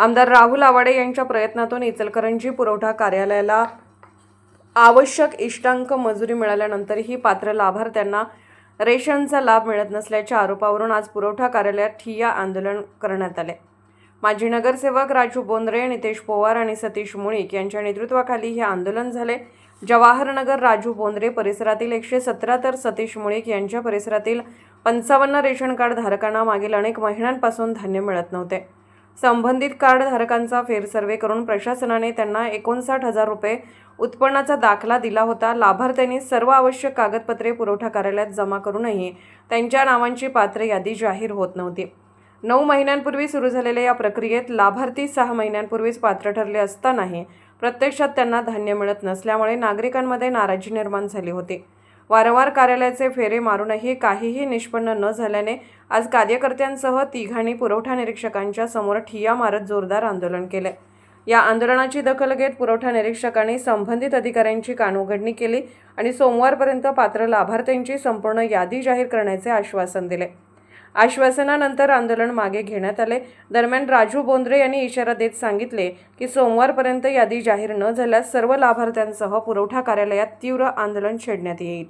आमदार राहुल आवाडे यांच्या प्रयत्नातून इचलकरंजी पुरवठा कार्यालयाला आवश्यक इष्टांक मजुरी मिळाल्यानंतरही पात्र लाभार्थ्यांना रेशनचा लाभ मिळत नसल्याच्या आरोपावरून आज पुरवठा कार्यालयात ठिय्या आंदोलन करण्यात आले. माजी नगरसेवक राजू बोंद्रे नितेश पोवार आणि सतीश मुळीक यांच्या नेतृत्वाखाली हे आंदोलन झाले. जवाहरनगर राजू बोंद्रे परिसरातील एकशे सतरा तर सतीश मुळीक यांच्या परिसरातील पंचावन्न रेशन कार्ड धारकांना मागील अनेक महिन्यांपासून धान्य मिळत नव्हते. संबंधित कार्डधारकांचा फेरसर्वे करून प्रशासनाने त्यांना एकोणसाठ हजार रुपये उत्पन्नाचा दाखला दिला होता. लाभार्थ्यांनी सर्व आवश्यक कागदपत्रे पुरवठा कार्यालयात जमा करूनही त्यांच्या नावांची पात्र यादी जाहीर होत नव्हती. नऊ महिन्यांपूर्वी सुरू झालेल्या या प्रक्रियेत लाभार्थी सहा महिन्यांपूर्वीच पात्र ठरले असतानाही प्रत्यक्षात त्यांना धान्य मिळत नसल्यामुळे नागरिकांमध्ये नाराजी निर्माण झाली होती. वारंवार कार्यालयाचे फेरे मारूनही काहीही निष्पन्न न झाल्याने आज कार्यकर्त्यांसह तिघांनी पुरवठा निरीक्षकांच्या समोर ठिया मारत जोरदार आंदोलन केले. या आंदोलनाची दखल घेत पुरवठा निरीक्षकांनी संबंधित अधिकाऱ्यांची कानउघडणी केली आणि सोमवारपर्यंत पात्र लाभार्थ्यांची संपूर्ण यादी जाहीर करण्याचे आश्वासन दिले. आश्वासनानंतर आंदोलन मागे घेण्यात आले. दरम्यान राजू बोंद्रे यांनी इशारा देत सांगितले की सोमवारपर्यंत यादी जाहीर न झाल्यास सर्व लाभार्थ्यांसह पुरवठा कार्यालयात तीव्र आंदोलन छेडण्यात येईल.